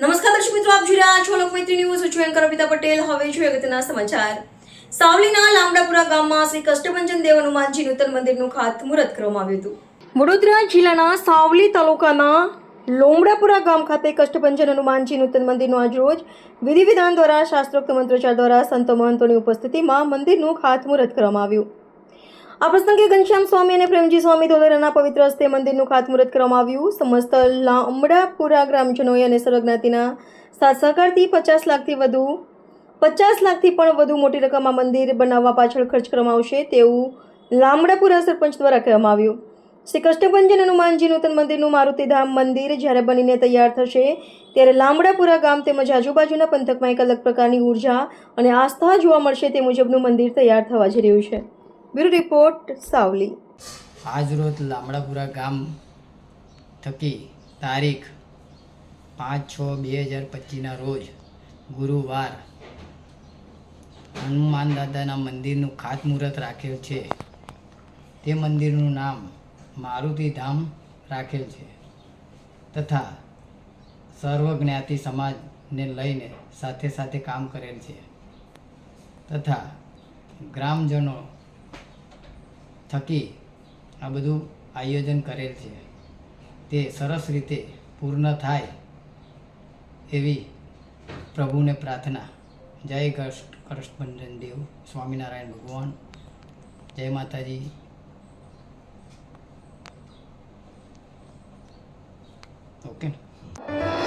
નમસ્કાર દર્શક મિત્રો, આપ જોઈ રહ્યા છો લોકમૈત્રી ન્યૂઝ. છું એન્કર અમિતા પટેલ. હવે જોઈએ અગત્યના સમાચાર. સાવલીના લામડાપુરા ગામમાં શ્રી કષ્ટભંજન દેવ હનુમાનજી નૂતન મંદિરનું ખાતમુહૂર્ત કરવામાં આવ્યું હતું. વડોદરા જિલ્લાના સાવલી તાલુકાના લોમડાપુરા ગામ ખાતે કષ્ટભંજન હનુમાનજી નૂતન મંદિરનું આજરોજ વિધિ વિધાન દ્વારા શાસ્ત્રોક્ત મંત્રોચ્ચાર દ્વારા સંતો મહંતોની ઉપસ્થિતિમાં મંદિરનું ખાતમુહૂર્ત કરવામાં આવ્યું. આ પ્રસંગે ઘનશ્યામ સ્વામી અને પ્રેમજી સ્વામી ધોલેરાના પવિત્ર હસ્તે મંદિરનું ખાતમુહૂર્ત કરવામાં આવ્યું. સમસ્ત લાંબડાપુરા ગ્રામજનોએ અને સર્વજ્ઞાતિના સાથ સહકારથી પચાસ લાખથી વધુ, પચાસ લાખથી પણ વધુ મોટી રકમમાં મંદિર બનાવવા પાછળ ખર્ચ કરવામાં આવશે તેવું લાંબડાપુરા સરપંચ દ્વારા કહેવામાં આવ્યું. શ્રી કષ્ટભંજન હનુમાનજી નૂતન મંદિરનું મારુતિધામ મંદિર જ્યારે બનીને તૈયાર થશે, ત્યારે લાંબડાપુરા ગામ તેમજ આજુબાજુના પંથકમાં એક અલગ પ્રકારની ઊર્જા અને આસ્થા જોવા મળશે તે મુજબનું મંદિર તૈયાર થવા જઈ રહ્યું છે. Bureau report Savli. આજરોજ લામડાપુરા ગામ થકી તારીખ પાંચ છ બે હજાર પચીસના રોજ ગુરુવાર હનુમાન દાદાના મંદિરનું ખાતમુહૂર્ત રાખેલ છે. તે મંદિરનું નામ મારુતિ ધામ રાખેલ છે તથા સર્વ જ્ઞાતિ સમાજને લઈને સાથે સાથે કામ કરેલ છે તથા ગ્રામજનો થકી આ બધું આયોજન કરેલ છે. તે સરસ રીતે પૂર્ણ થાય એવી પ્રભુને પ્રાર્થના. જય કૃષ્ણ કૃષ્ણભંજન દેવ, સ્વામિનારાયણ ભગવાન. જય માતાજી. ઓકે.